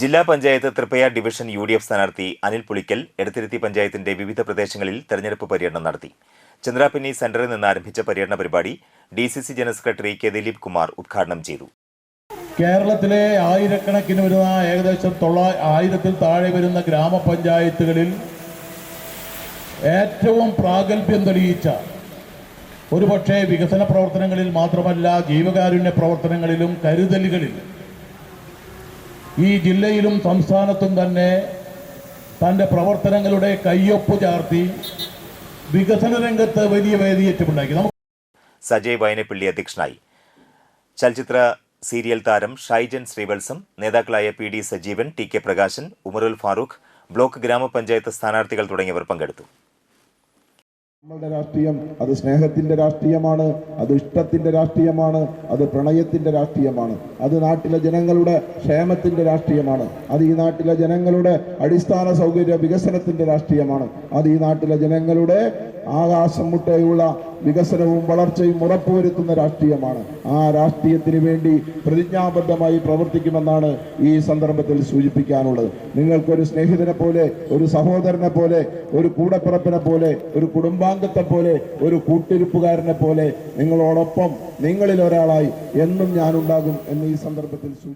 ജില്ലാ panchayat Thrippaya division U D F സ്ഥാനാർത്ഥി അനിൽ പുളിക്കൽ എടത്തിരുത്തി പഞ്ചായത്തിന്റെ വിവിധ പ്രദേശങ്ങളിൽ തെരഞ്ഞെടുപ്പ് പര്യടനം നടത്തി. ചന്ദ്രാപിന്നി സെന്ററിൽ നിന്ന് ആരംഭിച്ച പര്യടന പരിപാടി D C C general secretary K Dileep Kumar ഉദ്ഘാടനം ചെയ്തു. കേരളത്തിലെ ആയിരക്കണക്കിന് വരുന്ന ഏകദേശം ആയിരത്തിൽ താഴെ വരുന്ന ഗ്രാമപഞ്ചായത്തുകളിൽ ഏറ്റവും പ്രാഗൽഭ്യം തെളിയിച്ച ഒരുപക്ഷെ വികസന പ്രവർത്തനങ്ങളിൽ മാത്രമല്ല ജീവകാരുണ്യ പ്രവർത്തനങ്ങളിലും കരുതലുകളിൽ ഈ ജില്ലയിലും സംസ്ഥാനത്തും തന്നെ തന്റെ പ്രവർത്തനങ്ങളുടെ കയ്യൊപ്പ് ചാർത്തി വികസന രംഗത്ത് വലിയ വേദിയേറ്റമുണ്ടാക്കി. സജയ് വയനപ്പിള്ളി അധ്യക്ഷനായി. ചലച്ചിത്ര സീരിയൽ താരം ഷൈജൻ ശ്രീവത്സം നേതാക്കളായ P D Sajeevan T K Prakashan Umarul Farooq block ഗ്രാമപഞ്ചായത്ത് സ്ഥാനാർത്ഥികൾ തുടങ്ങിയവർ പങ്കെടുത്തു. നമ്മളുടെ രാഷ്ട്രീയം അത് സ്നേഹത്തിന്റെ രാഷ്ട്രീയമാണ് അത് ഇഷ്ടത്തിന്റെ രാഷ്ട്രീയമാണ് അത് പ്രണയത്തിന്റെ രാഷ്ട്രീയമാണ്. അത് നാട്ടിലെ ജനങ്ങളുടെ ക്ഷേമത്തിന്റെ രാഷ്ട്രീയമാണ്. അത് ഈ നാട്ടിലെ ജനങ്ങളുടെ അടിസ്ഥാന സൗകര്യ വികസനത്തിന്റെ രാഷ്ട്രീയമാണ്. അത് ഈ നാട്ടിലെ ജനങ്ങളുടെ ആകാശം മുട്ടയുള്ള വികസനവും വളർച്ചയും ഉറപ്പുവരുത്തുന്ന രാഷ്ട്രീയമാണ്. ആ രാഷ്ട്രീയത്തിന് വേണ്ടി പ്രതിജ്ഞാബദ്ധമായി പ്രവർത്തിക്കുമെന്നാണ് ഈ സന്ദർഭത്തിൽ സൂചിപ്പിക്കാനുള്ളത്. നിങ്ങൾക്കൊരു സ്നേഹിതനെ പോലെ ഒരു സഹോദരനെ പോലെ ഒരു കൂടപ്പിറപ്പിനെ പോലെ ഒരു കുടുംബാംഗത്തെ പോലെ ഒരു കൂട്ടിരിപ്പുകാരനെ പോലെ നിങ്ങളോടൊപ്പം നിങ്ങളിൽ ഒരാളായി എന്നും ഞാനുണ്ടാകും എന്ന് ഈ സന്ദർഭത്തിൽ സൂചിപ്പിക്കും